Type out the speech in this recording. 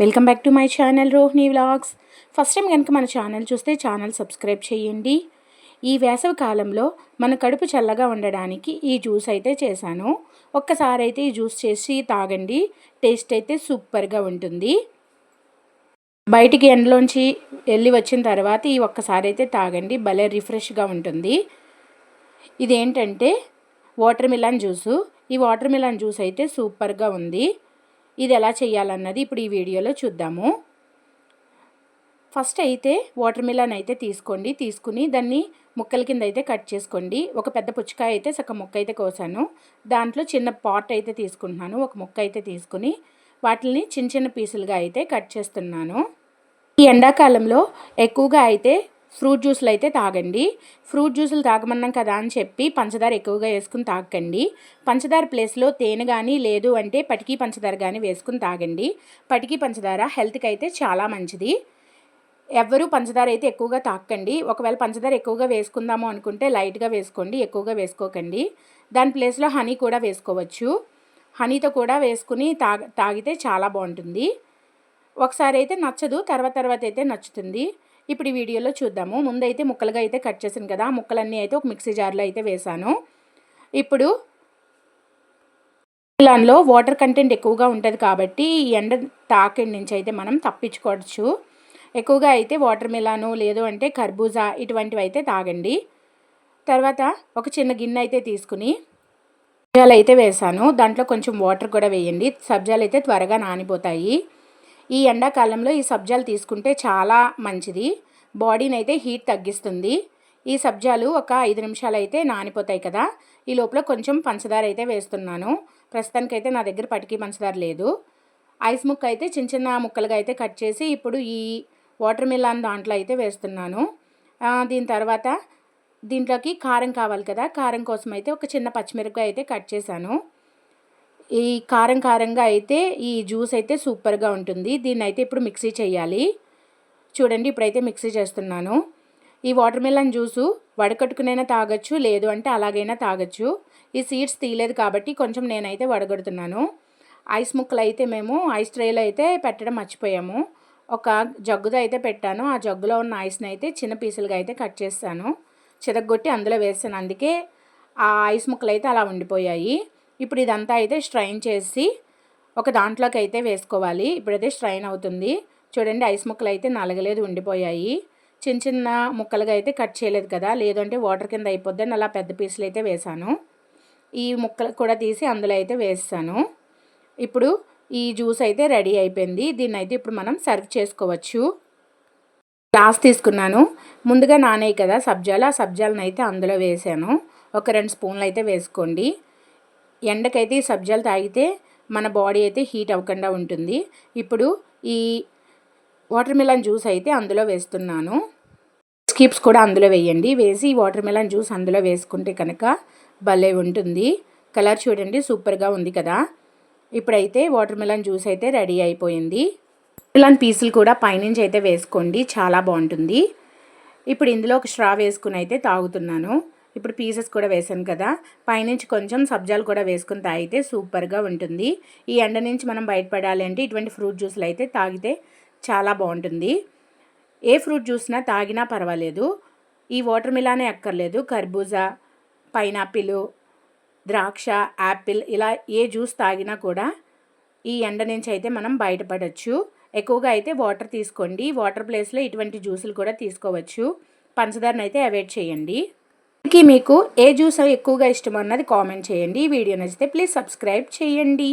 Welcome back to my channel Rohini vlogs. First time కనుక మన channel చూస్తే channel subscribe చేయండి. ఈ వేసవి కాలంలో మన కడుపు చల్లగా ఉండడానికి ఈ జ్యూస్ అయితే చేశాను. ఒక్కసారి అయితే ఈ జ్యూస్ చేసి తాగండి. టేస్ట్ అయితే సూపర్గా ఉంటుంది. బయటికి ఎండలోంచి వెళ్ళి వచ్చిన తర్వాత ఈ ఒక్కసారి అయితే తాగండి. భలే రిఫ్రెష్గా ఉంటుంది. ఇదేంటంటే వాటర్ మిలాన్ జ్యూసు ఈ వాటర్ మిలాన్ జ్యూస్ అయితే సూపర్గా ఉంది. ఇది ఎలా చేయాలన్నది ఇప్పుడు ఈ వీడియోలో చూద్దాము. ఫస్ట్ అయితే వాటర్ మిలన్ అయితే తీసుకోండి. తీసుకుని దాన్ని ముక్కల కింద అయితే కట్ చేసుకోండి. ఒక పెద్ద పుచ్చకాయ అయితే సగం ముక్క అయితే కోసాను. దాంట్లో చిన్న పాట్ అయితే తీసుకుంటున్నాను. ఒక ముక్క అయితే తీసుకుని వాటిని చిన్న చిన్న పీసులుగా అయితే కట్ చేస్తున్నాను. ఈ ఎండాకాలంలో ఎక్కువగా అయితే ఫ్రూట్ జ్యూసులు అయితే తాగండి. ఫ్రూట్ జ్యూసులు తాగమన్నాం కదా అని చెప్పి పంచదార ఎక్కువగా వేసుకుని తాగకండి పంచదార ప్లేస్లో తేనె కానీ లేదు అంటే పటికీ పంచదార కానీ వేసుకుని తాగండి. పటికీ పంచదార హెల్త్కి అయితే చాలా మంచిది. ఎవ్వరూ పంచదార అయితే ఎక్కువగా తాకండి. ఒకవేళ పంచదార ఎక్కువగా వేసుకుందాము అనుకుంటే లైట్గా వేసుకోండి ఎక్కువగా వేసుకోకండి. దాని ప్లేస్లో హనీ కూడా వేసుకోవచ్చు. హనీతో కూడా వేసుకుని తాగితే చాలా బాగుంటుంది. ఒకసారి అయితే నచ్చదు తర్వాత తర్వాత అయితే నచ్చుతుంది. ఇప్పుడు ఈ వీడియోలో చూద్దాము. ముందైతే ముక్కలుగా అయితే కట్ చేసాను కదా. ముక్కలన్నీ అయితే ఒక మిక్సీ జార్లో అయితే వేసాను ఇప్పుడు మిలాన్లో వాటర్ కంటెంట్ ఎక్కువగా ఉంటుంది కాబట్టి ఈ ఎండ తాకిడి నుంచి అయితే మనం తప్పించుకోవచ్చు. ఎక్కువగా అయితే వాటర్ మిలాను లేదు అంటే కర్బూజా ఇటువంటివి అయితే తాగండి. తర్వాత ఒక చిన్న గిన్నె అయితే తీసుకుని సబ్జాలు అయితే వేసాను దాంట్లో కొంచెం వాటర్ కూడా వేయండి. సబ్జాలు అయితే త్వరగా నానిపోతాయి. ఈ ఎండాకాలంలో ఈ సబ్జాలు తీసుకుంటే చాలా మంచిది. బాడీని అయితే హీట్ తగ్గిస్తుంది. ఈ సబ్జాలు ఒక ఐదు నిమిషాలు అయితే నానిపోతాయి కదా. ఈ లోపల కొంచెం పంచదార అయితే వేస్తున్నాను. ప్రస్తుతానికైతే నా దగ్గర పటికి పంచదార లేదు. ఐస్ ముక్క అయితే చిన్న చిన్న ముక్కలుగా అయితే కట్ చేసి ఇప్పుడు ఈ వాటర్ మిలాన్ దాంట్లో అయితే వేస్తున్నాను. దీని తర్వాత దీంట్లోకి కారం కావాలి కదా. కారం కోసం అయితే ఒక చిన్న పచ్చిమిరపకాయ అయితే కట్ చేశాను. ఈ కారం కారంగా అయితే ఈ జ్యూస్ అయితే సూపర్గా ఉంటుంది. దీన్ని అయితే ఇప్పుడు మిక్సీ చేయాలి. చూడండి ఇప్పుడైతే మిక్సీ చేస్తున్నాను. ఈ వాటర్ మిలన్ జ్యూసు వడకట్టుకునైనా తాగొచ్చు లేదు అంటే అలాగైనా తాగొచ్చు. ఈ సీడ్స్ తీయలేదు కాబట్టి కొంచెం నేనైతే వడగడుతున్నాను. ఐస్ ముక్కలు అయితే మేము ఐస్ ట్రేలో అయితే పెట్టడం మర్చిపోయాము. ఒక జగ్గుతో అయితే పెట్టాను. ఆ జగ్గులో ఉన్న ఐస్ని అయితే చిన్న పీసులుగా అయితే కట్ చేస్తాను. చితగొట్టి అందులో వేసాను అందుకే ఆ ఐస్ ముక్కలు అయితే అలా ఉండిపోయాయి. ఇప్పుడు ఇదంతా అయితే స్ట్రైన్ చేసి ఒక దాంట్లోకి అయితే వేసుకోవాలి. ఇప్పుడైతే స్ట్రైన్ అవుతుంది. చూడండి ఐస్ ముక్కలు అయితే నలగలేదు ఉండిపోయాయి. చిన్న చిన్న ముక్కలుగా అయితే కట్ చేయలేదు కదా. లేదంటే వాటర్ కింద అయిపోద్దని అలా పెద్ద పీసులు అయితే వేసాను ఈ ముక్కలు కూడా తీసి అందులో అయితే వేస్తాను. ఇప్పుడు ఈ జ్యూస్ అయితే రెడీ అయిపోయింది. దీన్ని అయితే ఇప్పుడు మనం సర్వ్ చేసుకోవచ్చు. గ్లాస్ తీసుకున్నాను. ముందుగా నానే కదా సబ్జాలు. ఆ సబ్జాలను అయితే అందులో వేసాను. ఒక రెండు స్పూన్లు అయితే వేసుకోండి. ఎండకైతే ఈ సబ్జాలు తాగితే మన బాడీ అయితే హీట్ అవ్వకుండా ఉంటుంది. ఇప్పుడు ఈ వాటర్ మిలన్ జ్యూస్ అయితే అందులో వేస్తున్నాను. స్కిప్స్ కూడా అందులో వేయండి. వేసి వాటర్ మిలన్ జ్యూస్ అందులో వేసుకుంటే కనుక భలే ఉంటుంది. కలర్ చూడండి సూపర్గా ఉంది కదా. ఇప్పుడైతే వాటర్ మిలన్ జ్యూస్ అయితే రెడీ అయిపోయింది. మిలన్ పీసులు కూడా పైనుంచి అయితే వేసుకోండి. చాలా బాగుంటుంది. ఇప్పుడు ఇందులో ఒక స్ట్రా వేసుకుని అయితే తాగుతున్నాను. ఇప్పుడు పీసెస్ కూడా వేసాను కదా. పైనుంచి కొంచెం సబ్జాలు కూడా వేసుకుని తాగితే సూపర్గా ఉంటుంది. ఈ ఎండ నుంచి మనం బయటపడాలి అంటే ఇటువంటి ఫ్రూట్ జ్యూస్లు అయితే తాగితే చాలా బాగుంటుంది. ఏ ఫ్రూట్ జ్యూస్నా తాగినా పర్వాలేదు. ఈ వాటర్ మిలానే అక్కర్లేదు. కర్బూజా పైనాపిల్ ద్రాక్ష యాపిల్ ఇలా ఏ జ్యూస్ తాగినా కూడా ఈ ఎండ నుంచి అయితే మనం బయటపడవచ్చు ఎక్కువగా అయితే వాటర్ తీసుకోండి. వాటర్ ప్లేస్లో ఇటువంటి జ్యూసులు కూడా తీసుకోవచ్చు. పంచదారనైతే అయితే అవాయిడ్ చేయండి. మీకు ఏ జ్యూస్ ఎక్కువగా ఇష్టం అన్నది కామెంట్ చేయండి. ఈ వీడియో నచ్చితే ప్లీజ్ సబ్స్క్రైబ్ చేయండి.